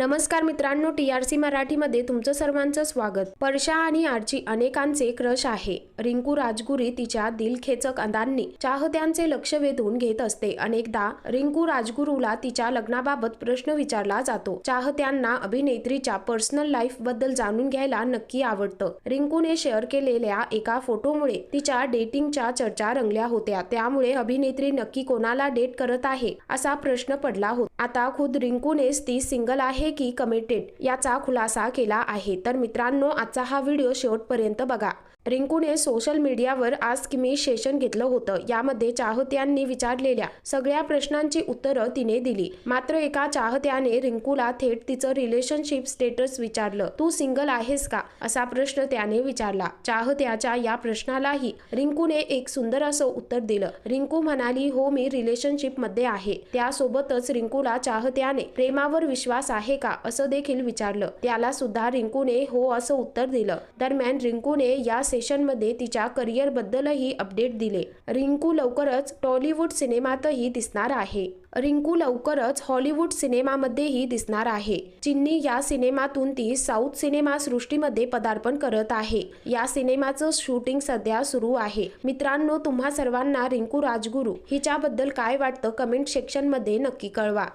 नमस्कार मित्रांनो T R C मराठीमध्ये तुमचं सर्वांचं स्वागत. परशा आणि आरची अनेकांचे क्रश आहे. रिंकू राजगुरी तिच्या दिलखेचक अंदांनी चाहत्यांचे लक्ष वेधून घेत असते. अनेकदा रिंकू राजगुरूला तिच्या लग्नाबाबत प्रश्न विचारला जातो. चाहत्यांना अभिनेत्रीच्या पर्सनल लाईफबद्दल जाणून घ्यायला नक्की आवडतं. रिंकूने शेअर केलेल्या एका फोटोमुळे तिच्या डेटिंगच्या चर्चा रंगल्या होत्या. त्यामुळे अभिनेत्री नक्की कोणाला डेट करत आहे असा प्रश्न पडला होता. आता खुद रिंकूनेच ती सिंगल आहे की कमिटेड याचा खुलासा केला आहे. तर मित्रांनो आजचा हा व्हिडिओ शेवटपर्यंत बघा. रिंकूने सोशल मीडियावर आज किमी सेशन घेतलं होतं. यामध्ये चाहत्यांनी विचारलेल्या सगळ्या प्रश्नांची उत्तरं तिने दिली. मात्र एका चाहत्याने रिंकूला थेट तिचं रिलेशनशिप स्टेटस विचारलं. तू सिंगल आहेस का? असा प्रश्न त्याने विचारला. चाहत्याच्या या प्रश्नालाही रिंकूने एक सुंदर असं उत्तर दिलं. रिंकू म्हणाली हो मी रिलेशनशिपमध्ये आहे. त्यासोबतच रिंकूला चाहत्याने प्रेमावर विश्वास आहे का? असं देखील विचारलं. त्याला सुद्धा रिंकूने हो असं उत्तर दिलं. दरम्यान रिंकूने या से सेशनमध्ये तिच्या करिअरबद्दलही अपडेट दिले. रिंकू लवकरच टॉलिवूड सिनेमातही दिसणार आहे. रिंकू लवकरच हॉलिवूड सिनेमामध्येही दिसणार आहे. चिन्नी या सिनेमातून ती साऊथ सिनेमा सृष्टीमध्ये पदार्पण करत आहे. या सिनेमाचं शूटिंग सध्या सुरू आहे. मित्रांनो तुम्हा सर्वांना रिंकू राजगुरू हिच्याबद्दल काय वाटतं? कमेंट सेक्शनमध्ये नक्की कळवा.